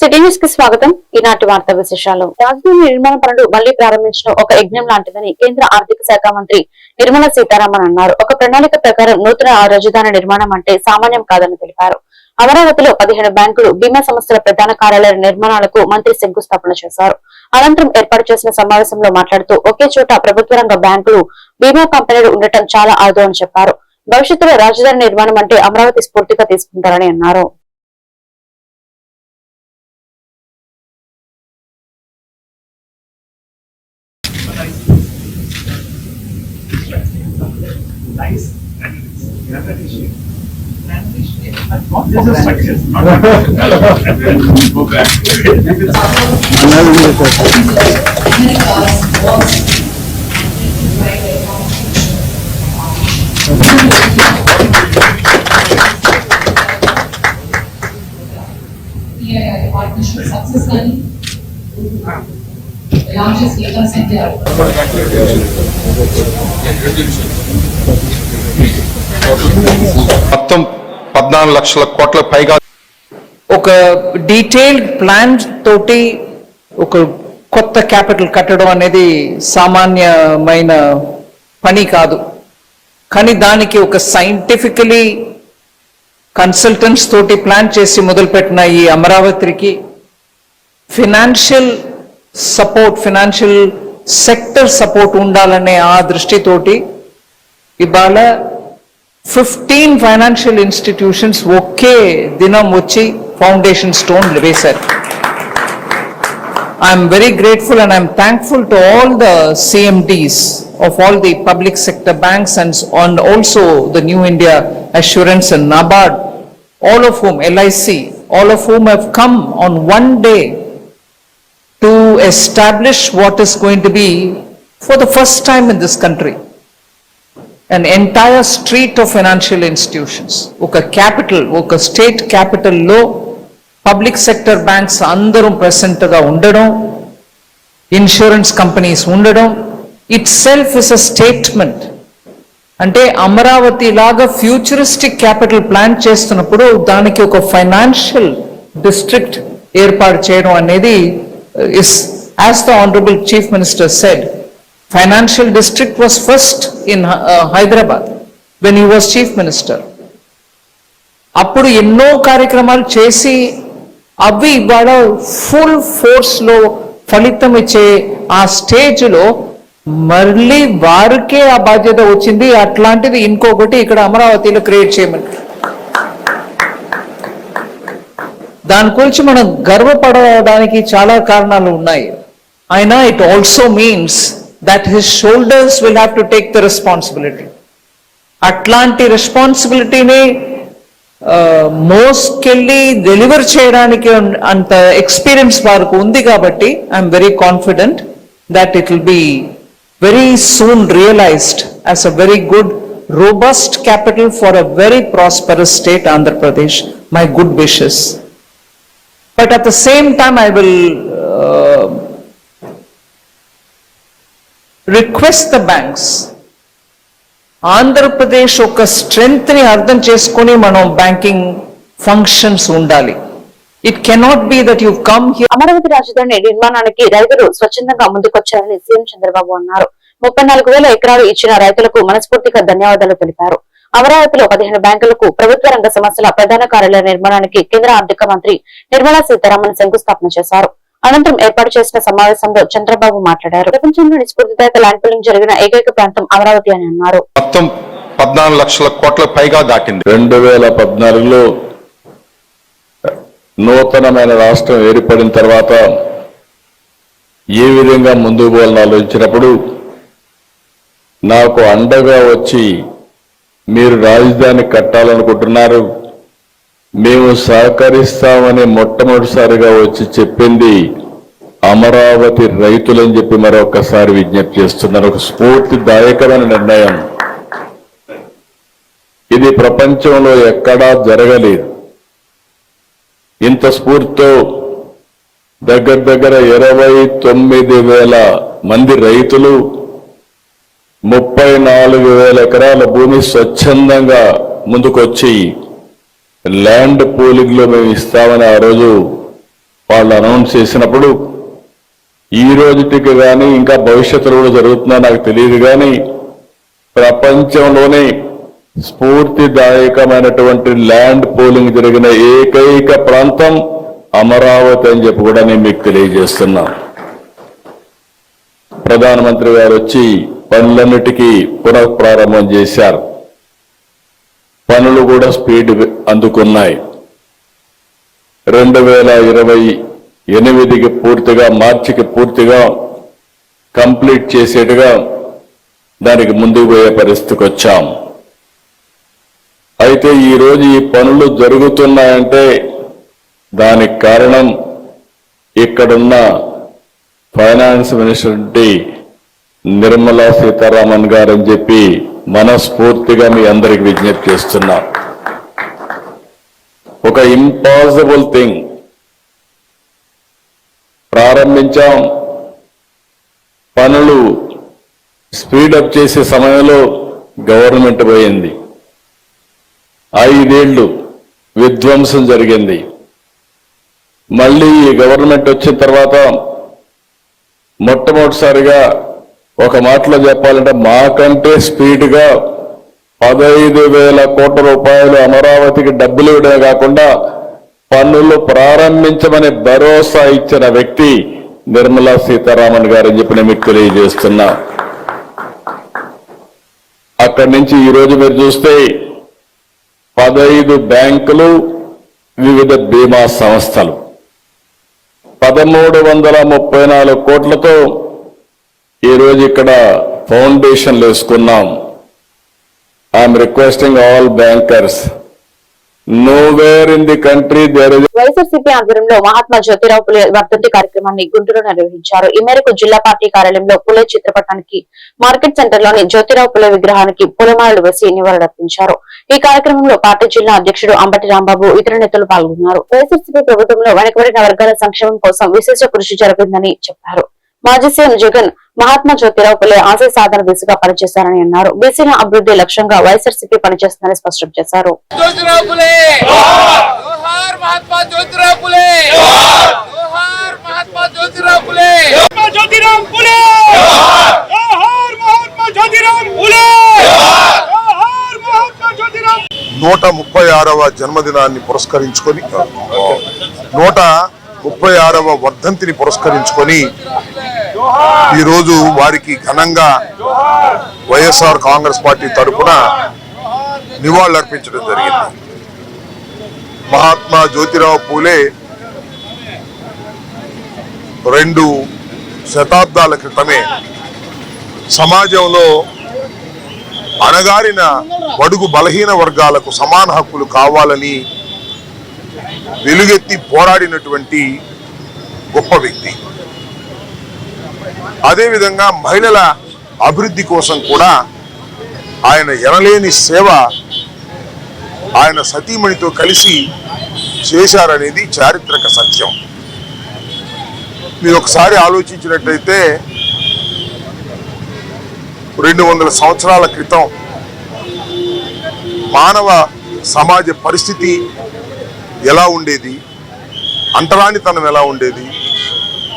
City న్యూస్కి స్వాగతం. ఈనాటి వార్తా విశేషాలు. రాజధాని నిర్మాణ పనులు మళ్ళీ ప్రారంభించడం ఒక యజ్ఞం లాంటిదని కేంద్ర ఆర్థిక శాఖ మంత్రి నిర్మలా సీతారామన్ అన్నారు. ఒక ప్రణాళిక ప్రకారం నూతన రాజధాని నిర్మాణం అంటే సామాన్యం కాదని తెలిపారు. అమరావతిలో పదిహేను బ్యాంకులు బీమా సంస్థల ప్రధాన కార్యాలయ నిర్మాణాలకు మంత్రి శంకుస్థాపన చేశారు. అనంతరం ఏర్పాటు చేసిన సమావేశంలో మాట్లాడుతూ ఒకే చోట ప్రభుత్వ రంగ బ్యాంకులు బీమా కంపెనీలు ఉండటం చాలా అరుదు అని చెప్పారు. భవిష్యత్తులో రాజధాని నిర్మాణం అంటే అమరావతి స్ఫూర్తిగా తీసుకుంటారని అన్నారు. nice analysis, granulation. Granulation and not just a structure, not a structure. Go back. Yeah, partnership successfully. Largest data center. మొత్తం పద్నాలుగు లక్షల కోట్ల పైగా ఒక డీటెయిల్డ్ ప్లాన్ తోటి ఒక కొత్త క్యాపిటల్ కట్టడం అనేది సామాన్యమైన పని కాదు. కానీ దానికి ఒక సైంటిఫికలీ కన్సల్టెంట్స్ తోటి ప్లాన్ చేసి మొదలుపెట్టిన ఈ అమరావతికి financial support financial sector support ఉండాలనే ఆ దృష్టితోటి ఇవాళ ఫిఫ్టీన్ ఫైనాన్షియల్ ఇన్స్టిట్యూషన్స్ ఒకే దినం వచ్చి ఫౌండేషన్ స్టోన్ వేశారు I'm very grateful and I'm thankful to all the CMDs of all the public sector banks and s- and also the New India Assurance and NABARD, all of whom, LIC, all of whom have come on one day to establish what is going to be for the first time in this country. an entire street of financial institutions. ఒక capital ఒక state క్యాపిటల్లో public sector banks అందరం ప్రెసెంట్గా ఉండడం insurance companies ఉండడం itself is a statement అంటే అమరావతి లాగా futuristic capital plan చేస్తున్నప్పుడు దానికి ఒక ఫైనాన్షియల్ డిస్ట్రిక్ట్ ఏర్పాటు చేయడం అనేది is as the honourable chief minister said financial district was first in Hyderabad when he was chief minister అప్పుడు ఎన్నో కార్యక్రమాలు చేసి అవి ఇవాళ ఫుల్ ఫోర్స్లో ఫలితం ఇచ్చే ఆ స్టేజ్లో మళ్ళీ వారికే ఆ బాధ్యత వచ్చింది. అట్లాంటిది ఇంకొకటి ఇక్కడ అమరావతిలో క్రియేట్ చేయమని. దాని గురించి మనం గర్వపడడానికి చాలా కారణాలు ఉన్నాయి. అయినా it also means that his shoulders will have to take the responsibility అట్లాంటి రెస్పాన్సిబిలిటీని మోస్కెళ్ళి డెలివర్ చేయడానికి అంత ఎక్స్పీరియన్స్ వారికి ఉంది కాబట్టి I'm very confident that it will be very soon realised as a very good robust capital for a very prosperous state Andhra Pradesh my good wishes But at the same time, I will uh, request the banks Andhra Pradesh ఒక స్ట్రెంగ్త్ని అర్థం చేసుకొని మనం banking functions ఉండాలి. It cannot be that you come here Amaravati రాజధాని నిర్మాణానికి రైతులు స్వచ్ఛందంగా ముందుకొచ్చారని సీఎం చంద్రబాబు అన్నారు. ముప్పై నాలుగు వేల ఎకరాలు ఇచ్చిన రైతులకు మనస్ఫూర్తిగా ధన్యవాదాలు తెలిపారు. అమరావతిలో పదిహేను బ్యాంకులకు ప్రభుత్వ రంగ సంస్థల ప్రధాన కార్యాలయ నిర్మాణానికి కేంద్ర ఆర్థిక మంత్రి నిర్మలా సీతారామన్ శంకుస్థాపన చేశారు. అనంతరం ఏర్పాటు చేసిన సమావేశంలో చంద్రబాబు మాట్లాడారు. ప్రపంచంలోని స్ఫూర్తిదాయక ల్యాండ్ పూలింగ్ జరిగిన ఏకైక ప్రాంతం అమరావతి అని అన్నారు. మొత్తం పద్నాలుగు లక్షల కోట్ల పైగా దాటింది రెండు వేల పద్నాలుగులో నూతనమైన రాష్ట్రం ఏర్పడిన తర్వాత ఏ విధంగా ముందుకు పోవాలని ఆలోచించినప్పుడు నాకు అండగా వచ్చి మీరు రాజధాని కట్టాలనుకుంటున్నారు. మేము సహకరిస్తామని మొట్టమొదటిసారిగా వచ్చి చెప్పింది అమరావతి రైతులని చెప్పి మరొకసారి విజ్ఞప్తి చేస్తున్నారు. ఒక స్ఫూర్తిదాయకమైన నిర్ణయం. ఇది ప్రపంచంలో ఎక్కడా జరగలేదు. ఇంత స్ఫూర్తితో దగ్గర దగ్గర ఇరవై తొమ్మిది వేల మంది రైతులు ముప్పై నాలుగు వేల ఎకరాల భూమి స్వచ్ఛందంగా ముందుకొచ్చి ల్యాండ్ పూలింగ్లో మేము ఇస్తామని ఆ రోజు వాళ్ళు అనౌన్స్ చేసినప్పుడు ఈ రోజుటికి కానీ ఇంకా భవిష్యత్తులో కూడా జరుగుతుందో నాకు తెలియదు కానీ ప్రపంచంలోనే స్ఫూర్తిదాయకమైనటువంటి ల్యాండ్ పోలింగ్ జరిగిన ఏకైక ప్రాంతం అమరావతి అని చెప్పి కూడా నేను మీకు తెలియజేస్తున్నా. ప్రధానమంత్రి గారు వచ్చి పనులన్నిటికీ పునఃప్రారంభం చేశారు. పనులు కూడా స్పీడ్ అందుకున్నాయి. రెండు వేల ఇరవై ఎనిమిదికి పూర్తిగా మార్చికి పూర్తిగా కంప్లీట్ చేసేట్టుగా దానికి ముందుకు పోయే పరిస్థితికి వచ్చాం. అయితే ఈరోజు ఈ పనులు జరుగుతున్నాయంటే దానికి కారణం ఇక్కడున్న ఫైనాన్స్ మినిస్టర్ నిర్మలా సీతారామన్ గారు అని చెప్పి మనస్ఫూర్తిగా మీ అందరికి విజ్ఞప్తి చేస్తున్నా. ఒక ఇంపాసిబుల్ థింగ్ ప్రారంభించాం. పనులు స్పీడప్ చేసే సమయంలో గవర్నమెంట్ పోయింది. ఐదేళ్ళు విధ్వంసం జరిగింది. మళ్ళీ ఈ గవర్నమెంట్ వచ్చిన తర్వాత మొట్టమొదటిసారిగా ఒక మాటలో చెప్పాలంటే మాకంటే స్పీడ్గా పదహైదు వేల కోట్ల రూపాయలు అమరావతికి డబ్బులు ఇవ్వడమే కాకుండా పన్నులు ప్రారంభించమని భరోసా ఇచ్చిన వ్యక్తి నిర్మలా సీతారామన్ గారు అని చెప్పి నేను మీకు తెలియజేస్తున్నా. అక్కడి నుంచి ఈరోజు మీరు చూస్తే పదైదు బ్యాంకులు వివిధ బీమా సంస్థలు. పదమూడు వందల ముప్పై నాలుగు కోట్లతో ఈరోజు ఇక్కడ ఫౌండేషన్లు వేసుకున్నాం. I'm requesting all bankers nowhere in the country YSRCP ఆధ్వర్యంలో మహాత్మా జ్యోతిరావు పులే వర్ధంతి కార్యక్రమాన్ని గుంటూరు నిర్వహించారు. ఈ మేరకు జిల్లా పార్టీ కార్యాలయంలో పులే చిత్రపటానికి మార్కెట్ సెంటర్లోని జ్యోతిరావు పులే విగ్రహానికి పూలమాలలు వేసి నివాళులర్పించారు. ఈ కార్యక్రమంలో పార్టీ జిల్లా అధ్యక్షుడు అంబటి రాంబాబు ఇతర నేతలు పాల్గొన్నారు. వైఎస్ఆర్సీపీ ప్రభుత్వంలో వెనకబడిన వర్గాల సంక్షేమం కోసం విశేష కృషి జరిగిందని చెప్పారు. మాజీ సీఎం జగన్ మహాత్మా జ్యోతిరావు పులే ఆశయ సాధన దిశగా పనిచేశారని అన్నారు. బీసీల అభివృద్ధి లక్ష్యంగా వైఎస్ఆర్సీపీ పనిచేస్తుందని స్పష్టం చేశారు. నూట ముప్పై ఆరవ జన్మదినాన్ని పురస్కరించుకొని నూట ముప్పై ఆరవ వర్ధంతిని పురస్కరించుకొని ఈరోజు వారికి ఘనంగా వైఎస్ఆర్ కాంగ్రెస్ పార్టీ తరఫున నివాళులర్పించడం జరిగింది. మహాత్మా జ్యోతిరావు పూలే రెండు శతాబ్దాల క్రితమే సమాజంలో అణగారిన బడుగు బలహీన వర్గాలకు సమాన హక్కులు కావాలని వెలుగెత్తి పోరాడినటువంటి గొప్ప వ్యక్తి. అదేవిధంగా మహిళల అభివృద్ధి కోసం కూడా ఆయన ఎనలేని సేవ ఆయన సతీమణితో కలిసి చేశారనేది చారిత్రక సత్యం. మీరు ఒకసారి ఆలోచించినట్లయితే రెండు వందల సంవత్సరాల క్రితం మానవ సమాజ పరిస్థితి ఎలా ఉండేది? అంటరానితనం ఎలా ఉండేది?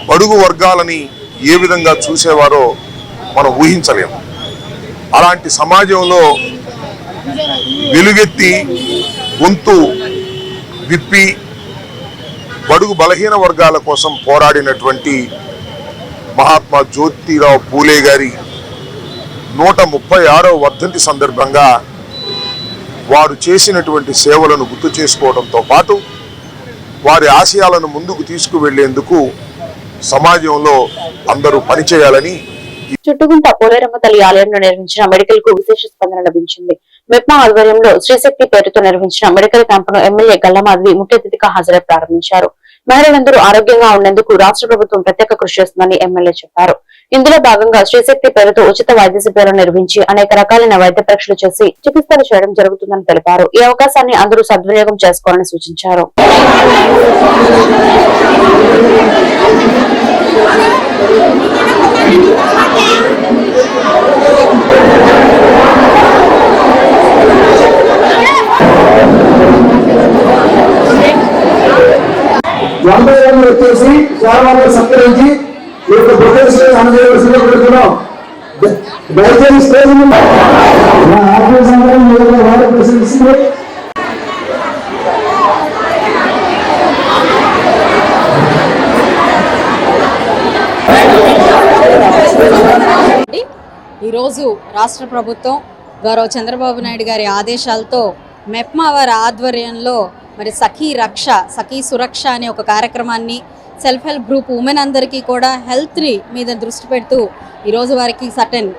బడుగు వర్గాలని ఏ విధంగా చూసేవారో మనం ఊహించలేము. అలాంటి సమాజంలో వెలుగెత్తి గొంతు విప్పి బడుగు బలహీన వర్గాల కోసం పోరాడినటువంటి మహాత్మా జ్యోతిరావు పూలే గారి నూట ముప్పై ఆరో వర్ధంతి సందర్భంగా వారు చేసినటువంటి సేవలను గుర్తు చేసుకోవడంతో పాటు వారి ఆశయాలను ముందుకు తీసుకువెళ్ళేందుకు సమాజంలో అందరూ పనిచేయాలని చుట్టుగుంట పోలేరమ్మ తల్లి ఆలయంలో నిర్వహించిన మెడికల్కు విశేష స్పందన లభించింది. మెప్మా ఆధ్వర్యంలో శ్రీశక్తి పేరుతో నిర్వహించిన మెడికల్ క్యాంపును ఎమ్మెల్యే గల్లమాధవి ముఖ్యతిథిగా హాజరై ప్రారంభించారు. మహిళలందరూ ఆరోగ్యంగా ఉండేందుకు రాష్ట్ర ప్రభుత్వం ప్రత్యేక కృషి చేస్తుందని ఎమ్మెల్యే చెప్పారు. ఇందులో భాగంగా శ్రీశక్తి పేరుతో ఉచిత వైద్య శిబిరాలు నిర్వహించి అనేక రకాలైన వైద్య పరీక్షలు చేసి చికిత్సలు చేయడం జరుగుతుందని తెలిపారు. ఈ అవకాశాన్ని అందరూ సద్వినియోగం చేసుకోవాలని సూచించారు. స్టేజ్ నా వారు ప్రశ్నిస్తుంది ఈరోజు రాష్ట్ర ప్రభుత్వం గౌరవ చంద్రబాబు నాయుడు గారి ఆదేశాలతో మెప్మా వారి ఆధ్వర్యంలో మరి సఖీ రక్ష సఖీ సురక్ష అనే ఒక కార్యక్రమాన్ని సెల్ఫ్ హెల్ప్ గ్రూప్ ఉమెన్ అందరికీ కూడా హెల్త్ని మీద దృష్టి పెడుతూ ఈరోజు వారికి సటన్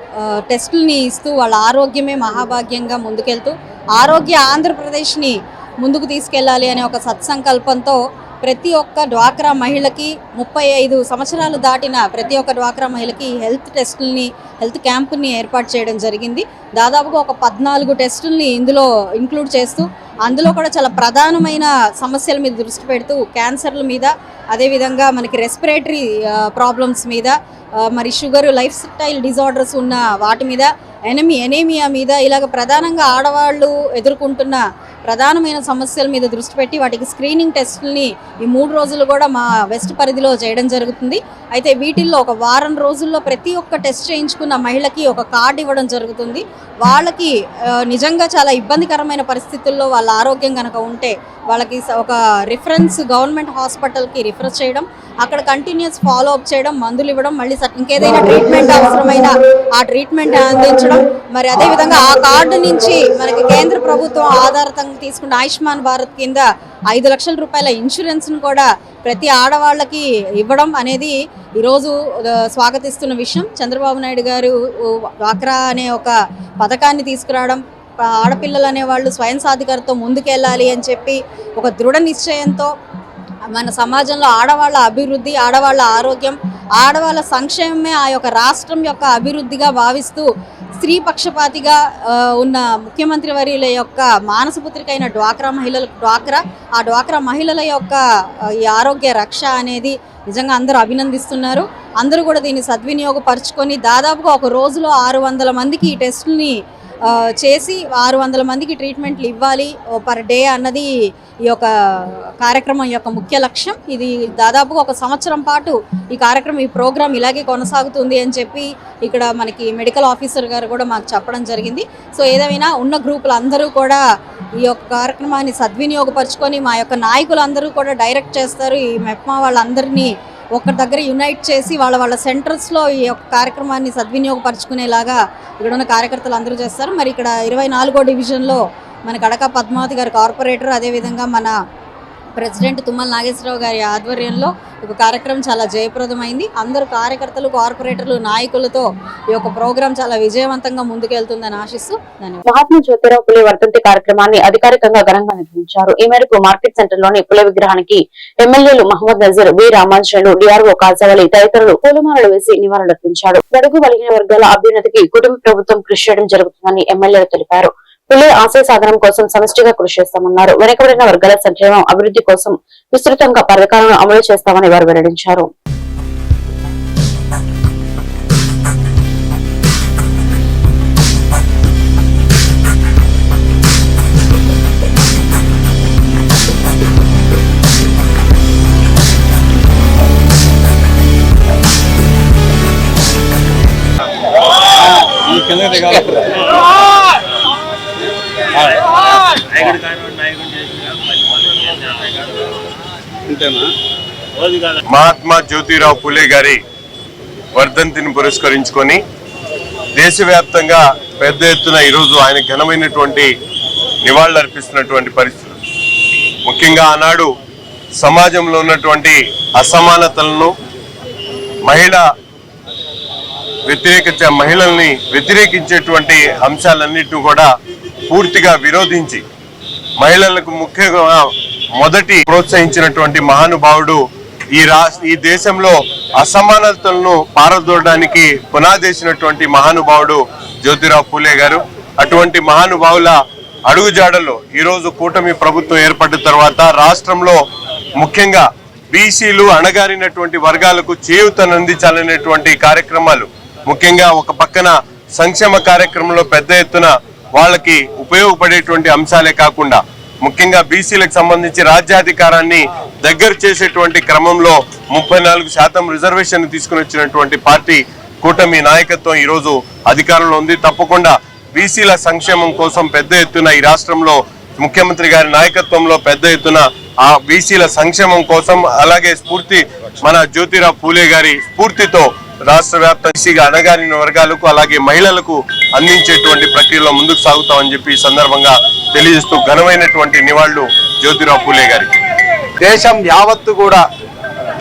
టెస్టుల్ని ఇస్తూ వాళ్ళ ఆరోగ్యమే మహాభాగ్యంగా ముందుకెళ్తూ ఆరోగ్య ఆంధ్రప్రదేశ్ని ముందుకు తీసుకెళ్ళాలి అనే ఒక సత్సంకల్పంతో ప్రతి ఒక్క డ్వాక్రా మహిళకి ముప్పై ఐదు సంవత్సరాలు దాటిన ప్రతి ఒక్క డ్వాక్రా మహిళకి హెల్త్ టెస్టుల్ని హెల్త్ క్యాంపుని ఏర్పాటు చేయడం జరిగింది. దాదాపుగా ఒక పద్నాలుగు టెస్టుల్ని ఇందులో ఇంక్లూడ్ చేస్తూ అందులో కూడా చాలా ప్రధానమైన సమస్యల మీద దృష్టి పెడుతూ క్యాన్సర్ల మీద అదేవిధంగా మనకి రెస్పిరేటరీ ప్రాబ్లమ్స్ మీద మరి షుగర్ లైఫ్ స్టైల్ డిజార్డర్స్ ఉన్న వాటి మీద ఎనమి ఎనేమియా మీద ఇలాగ ప్రధానంగా ఆడవాళ్ళు ఎదుర్కొంటున్న ప్రధానమైన సమస్యల మీద దృష్టి పెట్టి వాటికి స్క్రీనింగ్ టెస్టుల్ని ఈ మూడు రోజులు కూడా మా వెస్ట్ పరిధిలో చేయడం జరుగుతుంది. అయితే వీటిల్లో ఒక వారం రోజుల్లో ప్రతి ఒక్క టెస్ట్ చేయించుకున్న మహిళకి ఒక కార్డు ఇవ్వడం జరుగుతుంది. వాళ్ళకి నిజంగా చాలా ఇబ్బందికరమైన పరిస్థితుల్లో వాళ్ళ ఆరోగ్యం కనుక ఉంటే వాళ్ళకి ఒక రిఫరెన్స్ గవర్నమెంట్ హాస్పిటల్కి రిఫర్ చేయడం అక్కడ కంటిన్యూస్ ఫాలో అప్ చేయడం మందులు ఇవ్వడం మళ్ళీ స- ఇంకేదైనా ట్రీట్మెంట్ అవసరమైన ట్రీట్మెంట్ అందించడం. మరి అదేవిధంగా ఆ కార్డు నుంచి మనకి కేంద్ర ప్రభుత్వం ఆధారితంగా తీసుకున్న ఆయుష్మాన్ భారత్ కింద ఐదు లక్షల రూపాయల ఇన్సూరెన్స్ను కూడా ప్రతి ఆడవాళ్ళకి ఇవ్వడం అనేది ఈరోజు స్వాగతిస్తున్న విషయం. చంద్రబాబు నాయుడు గారు వాక్రా డ్వాక్రా అనే ఒక పథకాన్ని తీసుకురావడం ఆడపిల్లలు అనేవాళ్ళు స్వయం సాధికారతో ముందుకెళ్ళాలి అని చెప్పి ఒక దృఢ నిశ్చయంతో మన సమాజంలో ఆడవాళ్ళ అభివృద్ధి ఆడవాళ్ళ ఆరోగ్యం ఆడవాళ్ళ సంక్షేమమే ఆ యొక్క రాష్ట్రం యొక్క అభివృద్ధిగా భావిస్తూ స్త్రీ పక్షపాతిగా ఉన్న ముఖ్యమంత్రి వర్యుల యొక్క మానసపుత్రిక అయిన డ్వాక్రా మహిళల డ్వాక్రా ఆ డ్వాక్రా మహిళల యొక్క ఈ ఆరోగ్య రక్ష అనేది నిజంగా అందరూ అభినందిస్తున్నారు. అందరూ కూడా దీన్ని సద్వినియోగపరుచుకొని దాదాపుగా ఒక రోజులో ఆరు వందల మందికి ఈ టెస్టుని చేసి ఆరు వందల మందికి ట్రీట్మెంట్లు ఇవ్వాలి పర్ డే అన్నది ఈ యొక్క కార్యక్రమం యొక్క ముఖ్య లక్ష్యం. ఇది దాదాపుగా ఒక సంవత్సరం పాటు ఈ కార్యక్రమం ఈ ప్రోగ్రాం ఇలాగే కొనసాగుతుంది అని చెప్పి ఇక్కడ మనకి మెడికల్ ఆఫీసర్ గారు కూడా మాకు చెప్పడం జరిగింది. సో ఏదైనా ఉన్న గ్రూపులు అందరూ కూడా ఈ యొక్క కార్యక్రమాన్ని సద్వినియోగపరుచుకొని మా యొక్క నాయకులందరూ కూడా డైరెక్ట్ చేస్తారు. ఈ మెప్మా వాళ్ళందరినీ ఒకరి దగ్గర యునైట్ చేసి వాళ్ళ వాళ్ళ సెంటర్స్లో ఈ యొక్క కార్యక్రమాన్ని సద్వినియోగపరచుకునేలాగా ఇక్కడ ఉన్న కార్యకర్తలు అందరూ చేస్తారు. మరి ఇక్కడ ఇరవై నాలుగో డివిజన్లో మన కడక పద్మావతి గారి కార్పొరేటర్ అదేవిధంగా మన ప్రెసిడెంట్ తుమ్మల నాగేశ్వరరావు గారి ఆధ్వర్యంలో ఒక కార్యక్రమం చాలా జయప్రదమైంది. అందరు కార్యకర్తలు కార్పొరేటర్లు నాయకులతో ఈ యొక్క ప్రోగ్రాం చాలా విజయవంతంగా ముందుకెళ్తుందని ఆశిస్తూ ధన్యవాదాలు. మహాత్మా జ్యోతిరావు పులే వర్ధంతి కార్యక్రమాన్ని అధికారికంగా ఘనంగా నిర్వహించారు. ఈ మేరకు మార్కెట్ సెంటర్లోని పుల విగ్రహానికి ఎమ్మెల్యేలు మహమ్మద్ నజీర్ వి రామాంజనేయులు డిఆర్ఓ కాజావళి తదితరులు పూలమాలలు వేసి నివాళులర్పించారు. గడుగు బలిగిన వర్గాల అభ్యున్నతికి కుటుంబ ప్రభుత్వం కృషి చేయడం జరుగుతుందని ఎమ్మెల్యేలు తెలిపారు. పిల్లల ఆశయ సాధనం కోసం సమిష్టిగా కృషి చేస్తామన్నారు. వెనుకబడిన వర్గాల సంక్షేమం అభివృద్ధి కోసం విస్తృతంగా పథకాలను అమలు చేస్తామని వారు వెల్లడించారు. మహాత్మా జ్యోతిరావు పూలే గారి వర్ధంతిని పురస్కరించుకొని దేశవ్యాప్తంగా పెద్ద ఎత్తున ఈరోజు ఆయన ఘనమైనటువంటి నివాళులు అర్పిస్తున్నటువంటి పరిస్థితులు. ముఖ్యంగా ఆనాడు సమాజంలో ఉన్నటువంటి అసమానతలను మహిళ వ్యతిరేక మహిళల్ని వ్యతిరేకించేటువంటి అంశాలన్నింటినీ కూడా పూర్తిగా విరోధించి మహిళలకు ముఖ్యంగా మొదటి ప్రోత్సహించినటువంటి మహానుభావుడు ఈ రాష్ట్ర ఈ దేశంలో అసమానతలను పారదోడడానికి పునాదేసినటువంటి మహానుభావుడు జ్యోతిరావు పూలే గారు. అటువంటి మహానుభావుల అడుగుజాడలో ఈరోజు కూటమి ప్రభుత్వం ఏర్పడిన తర్వాత రాష్ట్రంలో ముఖ్యంగా బీసీలు అణగారినటువంటి వర్గాలకు చేయూతనందించాలనేటువంటి కార్యక్రమాలు ముఖ్యంగా ఒక పక్కన సంక్షేమ కార్యక్రమంలో పెద్ద ఎత్తున వాళ్ళకి ఉపయోగపడేటువంటి అంశాలే కాకుండా ముఖ్యంగా బీసీలకు సంబంధించి రాజ్యాధికారాన్ని దగ్గర చేసేటువంటి క్రమంలో ముప్పై నాలుగు శాతం రిజర్వేషన్ తీసుకుని వచ్చినటువంటి పార్టీ కూటమి నాయకత్వం ఈరోజు అధికారంలో ఉంది. తప్పకుండా బీసీల సంక్షేమం కోసం పెద్ద ఎత్తున ఈ రాష్ట్రంలో ముఖ్యమంత్రి గారి నాయకత్వంలో పెద్ద ఎత్తున ఆ బీసీల సంక్షేమం కోసం అలాగే స్ఫూర్తి మన జ్యోతిరావు పూలే గారి స్ఫూర్తితో రాష్ట్ర వ్యాప్తంగా అణగారిన వర్గాలకు అలాగే మహిళలకు అందించేటువంటి ప్రక్రియలో ముందుకు సాగుతామని చెప్పి ఈ సందర్భంగా తెలియజేస్తూ ఘనమైనటువంటి నివాళులు జ్యోతిరావు పూలే గారికి. దేశం యావత్తు కూడా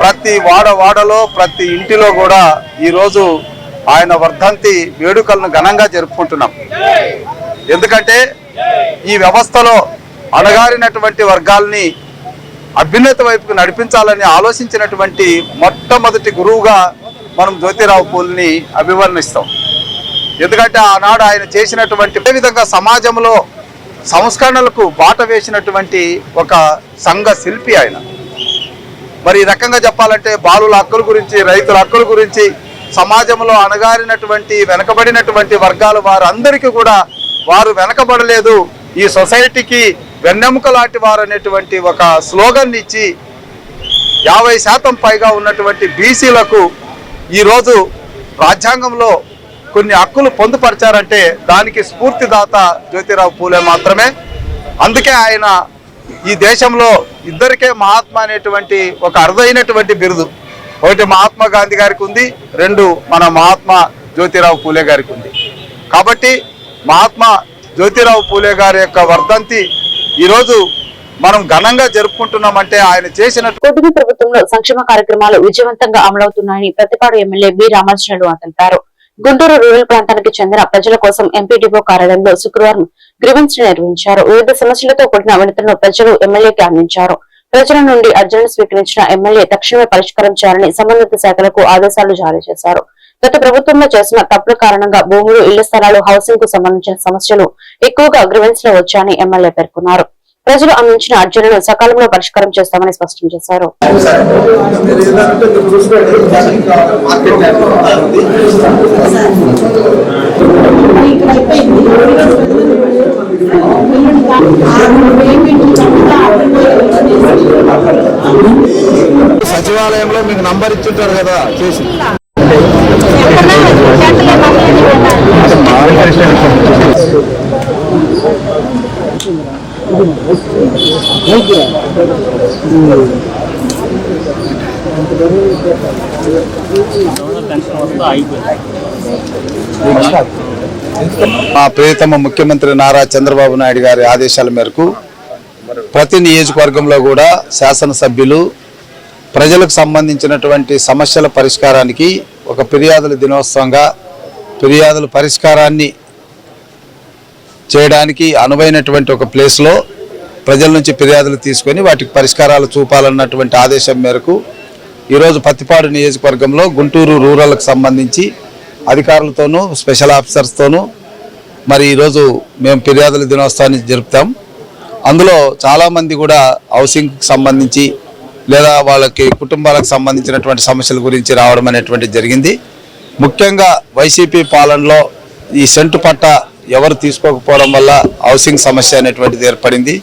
ప్రతి వాడ వాడలో ప్రతి ఇంటిలో కూడా ఈరోజు ఆయన వర్ధంతి వేడుకలను ఘనంగా జరుపుకుంటున్నాం. ఎందుకంటే ఈ వ్యవస్థలో అణగారినటువంటి వర్గాల్ని అభ్యున్నత వైపుకు నడిపించాలని ఆలోచించినటువంటి మొట్టమొదటి గురువుగా మనం జ్యోతిరావు పూల్ని అభివర్ణిస్తాం. ఎందుకంటే ఆనాడు ఆయన చేసినటువంటి విధంగా సమాజంలో సంస్కరణలకు బాట వేసినటువంటి ఒక సంఘ శిల్పి ఆయన. మరి ఈ రకంగా చెప్పాలంటే బాలుల హక్కుల గురించి రైతుల హక్కుల గురించి సమాజంలో అణగారినటువంటి వెనకబడినటువంటి వర్గాల వారందరికీ కూడా వారు వెనకబడలేదు. ఈ సొసైటీకి వెన్నెముక లాంటి వారు అనేటువంటి ఒక స్లోగన్ ఇచ్చి యాభై శాతం పైగా ఉన్నటువంటి బీసీలకు ఈరోజు రాజ్యాంగంలో కొన్ని హక్కులు పొందుపరిచారంటే దానికి స్ఫూర్తిదాత జ్యోతిరావు పూలే మాత్రమే. అందుకే ఆయన ఈ దేశంలో ఇద్దరికే మహాత్మా అనేటువంటి ఒక అరుదైనటువంటి బిరుదు. ఒకటి మహాత్మా గాంధీ గారికి ఉంది రెండు మన మహాత్మా జ్యోతిరావు పూలే గారికి ఉంది. కాబట్టి మహాత్మా జ్యోతిరావు పూలే గారి యొక్క వర్ధంతి ఈరోజు మనం ఘనంగా జరుపుకుంటున్నామంటే ఆయన చేసిన కొద్ది ప్రభుత్వంలో సంక్షేమ కార్యక్రమాలు విజయవంతంగా అమలవుతున్నాయని ప్రతిపాడు ఎమ్మెల్యే బి రామకృష్ణుడు తెలిపారు గుంటూరు రూరల్ ప్రాంతానికి చెందిన ప్రజల కోసం ఎంపీడీఓ కార్యాలయంలో శుక్రవారం గ్రీవెన్స్ నిర్వహించారు. వివిధ సమస్యలతో కూడిన వినతులను ప్రజలు ఎమ్మెల్యేకి అందించారు. ప్రజల నుండి అర్జీలను స్వీకరించిన ఎమ్మెల్యే తక్షణమే పరిష్కారం చేయాలని సంబంధిత శాఖలకు ఆదేశాలు జారీ చేశారు. గత ప్రభుత్వంలో చేసిన తప్పుల కారణంగా భూములు ఇళ్ళ స్థలాలు హౌసింగ్కు సంబంధించిన సమస్యలు ఎక్కువగా గ్రీవెన్స్లో వచ్చాయని ఎమ్మెల్యే పేర్కొన్నారు. ప్రజలు అందించిన అర్జీలను సకాలంలో పరిష్కారం చేస్తామని స్పష్టం చేశారు. సచివాలయంలో మీకు నంబర్ ఇచ్చుంటారు కదా చేసి. మా ప్రియతమ ముఖ్యమంత్రి నారా చంద్రబాబు నాయుడు గారి ఆదేశాల మేరకు ప్రతి నియోజకవర్గంలో కూడా శాసనసభ్యులు ప్రజలకు సంబంధించినటువంటి సమస్యల పరిష్కారానికి ఒక ఫిర్యాదుల దినోత్సవంగా ఫిర్యాదుల పరిష్కారాన్ని చేయడానికి అనువైనటువంటి ఒక ప్లేస్లో ప్రజల నుంచి ఫిర్యాదులు తీసుకొని వాటికి పరిష్కారాలు చూపాలన్నటువంటి ఆదేశం మేరకు ఈరోజు పత్తిపాడు నియోజకవర్గంలో గుంటూరు రూరల్కి సంబంధించి అధికారులతోనూ స్పెషల్ ఆఫీసర్స్తోనూ మరి ఈరోజు మేము ఫిర్యాదుల దినోత్సవాన్ని జరుపుతాం. అందులో చాలామంది కూడా హౌసింగ్కి సంబంధించి లేదా వాళ్ళకి కుటుంబాలకు సంబంధించినటువంటి సమస్యల గురించి రావడం అనేటువంటి జరిగింది. ముఖ్యంగా వైసీపీ పాలనలో ఈ సెంటు పట్ట ఎవరు తీసుకోకపోవడం వల్ల హౌసింగ్ సమస్య అనేటువంటిది ఏర్పడింది.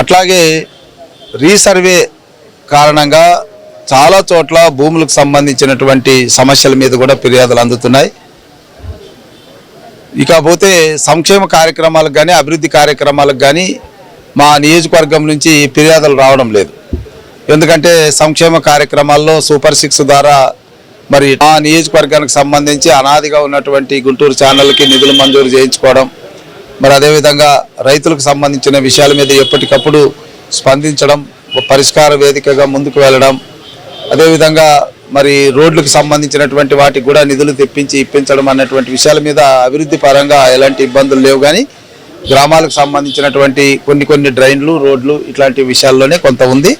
అట్లాగే రీసర్వే కారణంగా చాలా చోట్ల భూములకు సంబంధించినటువంటి సమస్యల మీద కూడా ఫిర్యాదులు అందుతున్నాయి. ఇకపోతే సంక్షేమ కార్యక్రమాలకు కానీ అభివృద్ధి కార్యక్రమాలకు కానీ మా నియోజకవర్గం నుంచి ఫిర్యాదులు రావడం లేదు. ఎందుకంటే సంక్షేమ కార్యక్రమాల్లో సూపర్ సిక్స్ ద్వారా మరి ఆ నియోజకవర్గానికి సంబంధించి అనాదిగా ఉన్నటువంటి గుంటూరు ఛానల్కి నిధులు మంజూరు చేయించుకోవడం మరి అదేవిధంగా రైతులకు సంబంధించిన విషయాల మీద ఎప్పటికప్పుడు స్పందించడం పరిష్కార వేదికగా ముందుకు వెళ్ళడం అదేవిధంగా మరి రోడ్లకు సంబంధించినటువంటి వాటికి కూడా నిధులు తెప్పించి ఇప్పించడం అన్నటువంటి విషయాల మీద అభివృద్ధి పరంగా ఎలాంటి ఇబ్బందులు లేవు కానీ గ్రామాలకు సంబంధించినటువంటి కొన్ని కొన్ని డ్రైన్లు రోడ్లు ఇట్లాంటి విషయాల్లోనే కొంత ఉంది.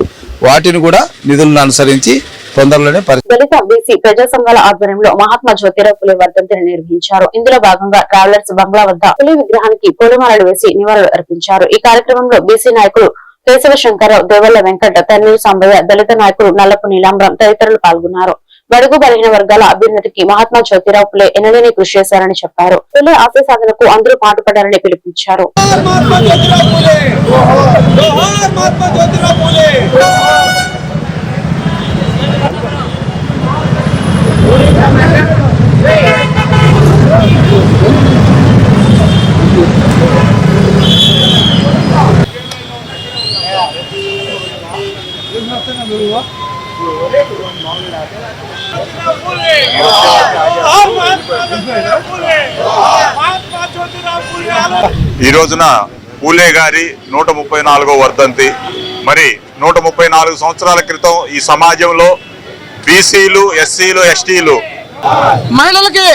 వాటిని కూడా నిధులను అనుసరించి తొందరలోనే దళిత బీసీ ప్రజా సంఘాల ఆధ్వర్యంలో మహాత్మా జ్యోతిరావు పులే వర్ధంతిని నిర్వహించారు. ఇందులో భాగంగా ట్రావెలర్స్ బంగ్లా వద్ద పులి విగ్రహానికి పూలమాలలు వేసి నివాళులు అర్పించారు. ఈ కార్యక్రమంలో బీసీ నాయకులు కేశవ శంకరరావు దేవల్ల వెంకట తన్నీరు సాంబయ్య దళిత నాయకులు నల్లపు నీలాంబరం తదితరులు పాల్గొన్నారు. బడుగు బలహీన వర్గాల అభ్యున్నతికి మహాత్మా జ్యోతిరావు పులే ఎనలేని కృషి చేశారని చెప్పారు. పులే ఆశయ సాధనకు అందరూ పాటుపడాలని పిలుపునిచ్చారు. ఈ రోజున పూలే గారి నూట ముప్పై నాలుగో వర్ధంతి. మరి నూట ముప్పై నాలుగు సంవత్సరాల క్రితం ఈ సమాజంలో బీసీలు ఎస్సీలు ఎస్టీలు మహిళలకి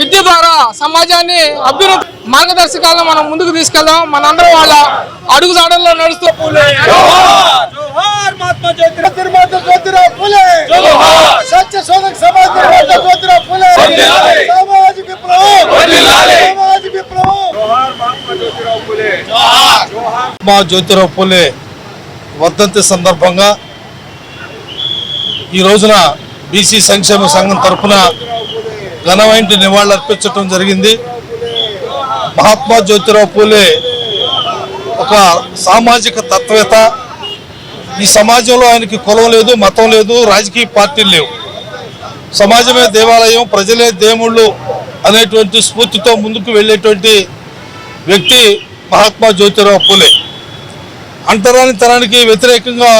విద్య ద్వారా సమాజాన్ని అభ్యున్నతి మార్గదర్శకాలను మనం ముందుకు తీసుకెళ్దాం. మనందరం వాళ్ళ నడుస్తూ విప్లవం. సామాజిక విప్లవం. మా జ్యోతిరావు పూలే వర్ధంతి సందర్భంగా ఈ రోజున బీసీ సంక్షేమ సంఘం తరఫున ఘనమైన నివాళులు అర్పించడం జరిగింది. మహాత్మా జ్యోతిరావు పూలే ఒక సామాజిక తత్వవేత్త. ఈ సమాజంలో ఆయనకి కులం లేదు మతం లేదు రాజకీయ పార్టీలు లేవు. సమాజమే దేవాలయం ప్రజలే దేవుళ్ళు అనేటువంటి స్ఫూర్తితో ముందుకు వెళ్ళేటువంటి వ్యక్తి మహాత్మా జ్యోతిరావు పూలే. అంటరానితనానికి వ్యతిరేకంగా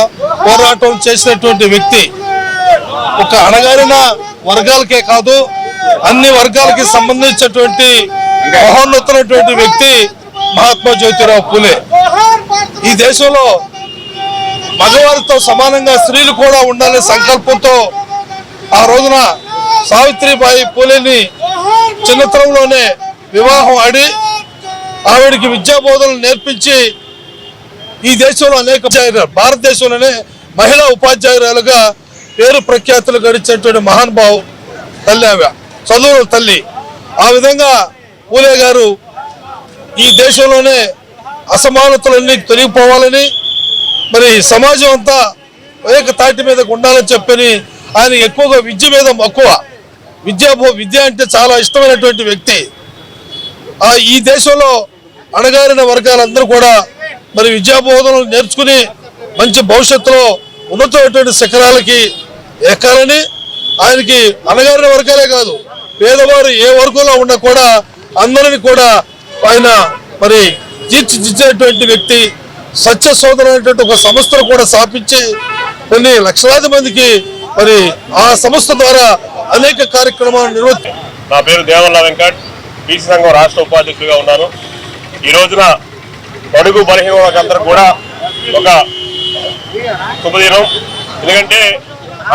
పోరాటం చేసినటువంటి వ్యక్తి. ఒక అణగారిన వర్గాలకే కాదు అన్ని వర్గాలకి సంబంధించినటువంటి మహోన్నతులైనటువంటి వ్యక్తి మహాత్మా జ్యోతిరావు పూలే. ఈ దేశంలో మగవారితో సమానంగా స్త్రీలు కూడా ఉండాలనే సంకల్పంతో ఆ రోజున సావిత్రిబాయి పూలేని చిన్నతనంలోనే వివాహం ఆడి ఆవిడికి విద్యా బోధనలు నేర్పించి ఈ దేశంలో అనేక భారతదేశంలోనే మహిళా ఉపాధ్యాయురాలుగా పేరు ప్రఖ్యాతులు గడిచినటువంటి మహానుభావు తల్లి చదువుల తల్లి. ఆ విధంగా పూలే గారు ఈ దేశంలోనే అసమానతలన్నీ తొలగిపోవాలని మరి సమాజం అంతా ఏక తాటి మీద ఉండాలని చెప్పని ఆయన ఎక్కువగా విద్య మీద మక్కువ. విద్యా విద్య అంటే చాలా ఇష్టమైనటువంటి వ్యక్తి. ఆ ఈ దేశంలో అణగారిన వర్గాలందరూ కూడా మరి విద్యా బోధనలు నేర్చుకుని మంచి భవిష్యత్తులో ఉన్నతమైనటువంటి శిఖరాలకి ఎక్కాలని ఆయనకి అణగారిన వర్గాలే కాదు పేదవారు ఏ వర్గంలో ఉన్నా కూడా అందరిని కూడా ఆయన మరి తీర్చిదిద్దేటువంటి వ్యక్తి సత్య సోదరు అనేటువంటి ఒక సంస్థను కూడా స్థాపించి కొన్ని లక్షలాది మందికి మరి ఆ సంస్థ ద్వారా అనేక కార్యక్రమాలు నిర్వర్తి నా పేరు దేవల్ల వెంకట్. బీసీ సంఘం రాష్ట్ర ఉపాధ్యక్షుడిగా ఉన్నాను. ఈ రోజున బడుగు బలహీన కూడా ఒక శుభదినం. ఎందుకంటే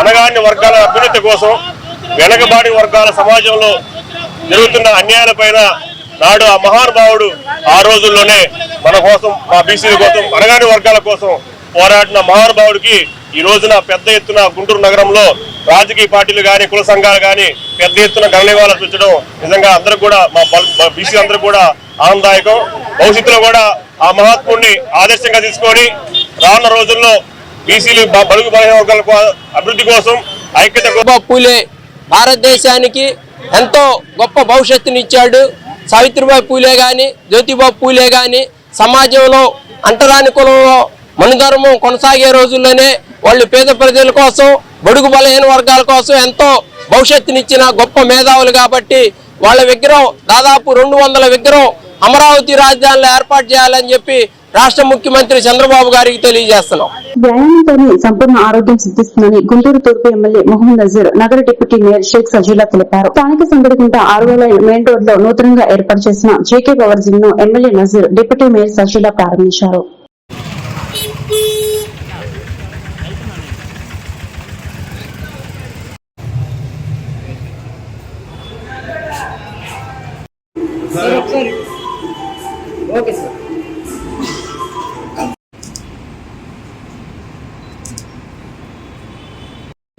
అనగాని వర్గాల అభ్యున్నతి కోసం వెనకబాడి వర్గాల సమాజంలో జరుగుతున్న అన్యాయాలపైన నాడు ఆ మహానుభావుడు ఆ రోజుల్లోనే మన కోసం మా బీసీల కోసం అనగాని వర్గాల కోసం పోరాడిన మహానుభావుడికి ఈ రోజున పెద్ద ఎత్తున గుంటూరు నగరంలో రాజకీయ పార్టీలు కానీ కుల సంఘాలు కానీ పెద్ద ఎత్తున గణనివాళులు అర్పించడం నిజంగా అందరూ కూడా మా బీసీ అందరూ కూడా ఆనందదాయకం. భవిష్యత్తులో కూడా ఆ మహాత్ముడిని ఆదర్శంగా తీసుకొని రానున్న రోజుల్లో బీసీలు బడుగు బలహీన వర్గాల అభివృద్ధి కోసం ఐక్యత పూలే భారతదేశానికి ఎంతో గొప్ప భవిష్యత్తుని ఇచ్చాడు సావిత్రిబాయి పూలే కానీ జ్యోతిబాబు పూలే కానీ సమాజంలో అంటరాని కులంలో మనుధర్మం కొనసాగే రోజుల్లోనే వాళ్ళు పేద ప్రజల కోసం బడుగు బలహీన వర్గాల కోసం ఎంతో భవిష్యత్తునిచ్చిన గొప్ప మేధావులు కాబట్టి వాళ్ళ విగ్రహం దాదాపు రెండు వందల విగ్రహం అమరావతి రాజధానిలో ఏర్పాటు చేయాలని చెప్పి రాష్ట్ర ముఖ్యమంత్రి చంద్రబాబు గారికి తెలియజేస్తున్నాం. వ్యాయామంతోనే సంపూర్ణ ఆరోగ్యం సిద్ధిస్తుందని గుంటూరు తూర్పు ఎమ్మెల్యే మొహమ్మద్ నజీర్ నగర డిప్యూటీ మేయర్ షేక్ సజీలా తెలిపారు. స్థానిక సంగడిగుంట ఆరు వేల మెయిన్ రోడ్లో నూతనంగా ఏర్పాటు చేసిన JK power జిమ్ను MLA Nazeer deputy mayor Sajila ప్రారంభించారు.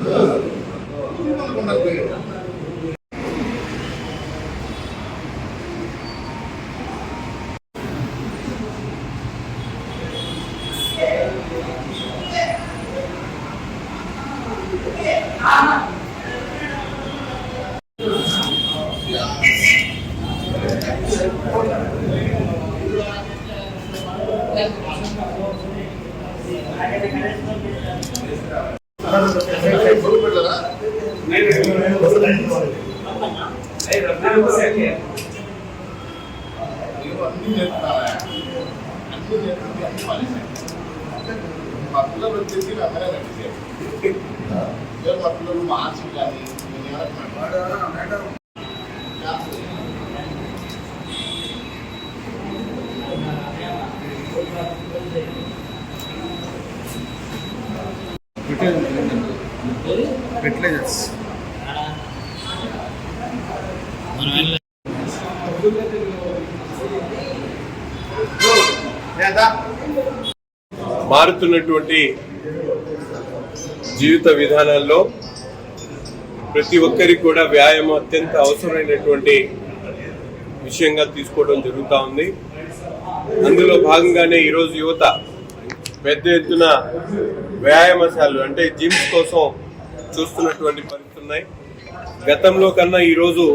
嗯？మారుతున్నటువంటి జీవిత విధానాల్లో ప్రతి ఒక్కరికి కూడా వ్యాయామం అత్యంత అవసరమైనటువంటి విషయంగా తీసుకోవడం జరుగుతూ ఉంది. అందులో భాగంగానే ఈరోజు యువత పెద్ద ఎత్తున వ్యాయామశాలలు అంటే జిమ్స్ కోసం చూస్తున్నటువంటి పరిస్థితులు ఉన్నాయి. గతంలో కన్నా ఈరోజు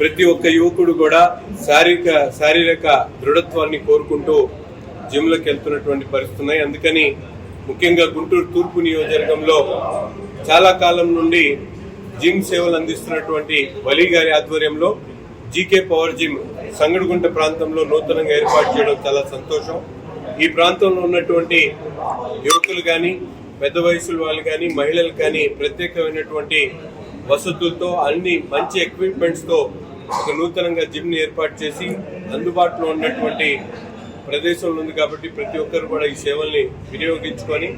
ప్రతి ఒక్క యువకుడు కూడా శారీరక శారీరక దృఢత్వాన్ని కోరుకుంటూ జిమ్లకు వెళ్తున్నటువంటి పరిస్థితులు ఉన్నాయి. అందుకని ముఖ్యంగా గుంటూరు తూర్పు నియోజకవర్గంలో చాలా కాలం నుండి జిమ్ సేవలు అందిస్తున్నటువంటి వలీ గారి ఆధ్వర్యంలో జీకే పవర్ జిమ్ సంగడుగుంట ప్రాంతంలో నూతనంగా ఏర్పాటు చేయడం చాలా సంతోషం. ఈ ప్రాంతంలో ఉన్నటువంటి యువకులు కానీ పెద్ద వయసుల వాళ్ళు కానీ మహిళలు కానీ ప్రత్యేకమైనటువంటి వసతులతో అన్ని మంచి ఎక్విప్మెంట్స్తో ఒక నూతనంగా జిమ్ని ఏర్పాటు చేసి అందుబాటులో ఉన్నటువంటి ప్రదేశంలో ఉంది కాబట్టి ప్రతి ఒక్కరు కూడా ఈ సేవల్ని వినియోగించుకొని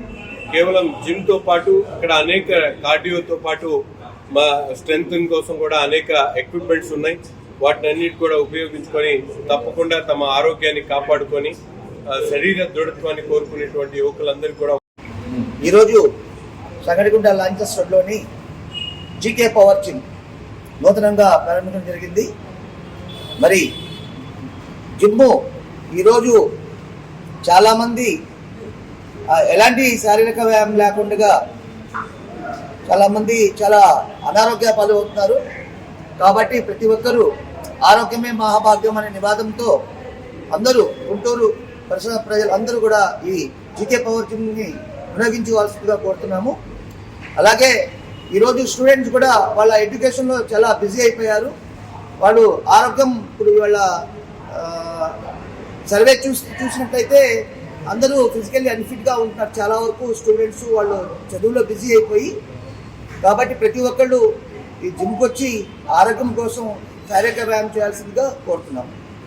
కేవలం జిమ్తో పాటు ఇక్కడ అనేక కార్డియోతో పాటు మా స్ట్రెంగ్ కోసం కూడా అనేక ఎక్విప్మెంట్స్ ఉన్నాయి. వాటిని అన్నిటి కూడా ఉపయోగించుకొని తప్పకుండా తమ ఆరోగ్యాన్ని కాపాడుకొని శరీర దృఢత్వాన్ని కోరుకునేటువంటి యువకులందరికీ కూడా ఈరోజు సంగడిగుంట లాంచెస్ రోడ్లోని జీకే పవర్ జిమ్ నూతనంగా ప్రారంభించడం జరిగింది. మరి జిమ్ము ఈరోజు చాలామంది ఎలాంటి శారీరక వ్యాయామం లేకుండా చాలామంది చాలా అనారోగ్య పాలు అవుతున్నారు. కాబట్టి ప్రతి ఒక్కరూ ఆరోగ్యమే మహాభాగ్యం అనే నివాదంతో అందరూ గుంటూరు పరిసర ప్రజలు అందరూ కూడా ఈ జీకే పవర్ జిమ్ని వినియోగించుకోవాల్సిందిగా కోరుతున్నాము. అలాగే ఈరోజు స్టూడెంట్స్ కూడా వాళ్ళ ఎడ్యుకేషన్లో చాలా బిజీ అయిపోయారు. వాళ్ళు ఆరోగ్యం ఇప్పుడు వాళ్ళ సర్వే చూసి చూసినట్లయితే అందరూ ఫిజికల్లీ అన్ఫిట్గా ఉంటున్నారు. చాలా వరకు స్టూడెంట్స్ వాళ్ళు చదువులో బిజీ అయిపోయి కాబట్టి ప్రతి ఒక్కళ్ళు ఈ జిమ్కి వచ్చి ఆరోగ్యం కోసం శారీరక వ్యాయామం చేయాల్సిందిగా కోరుతున్నాము.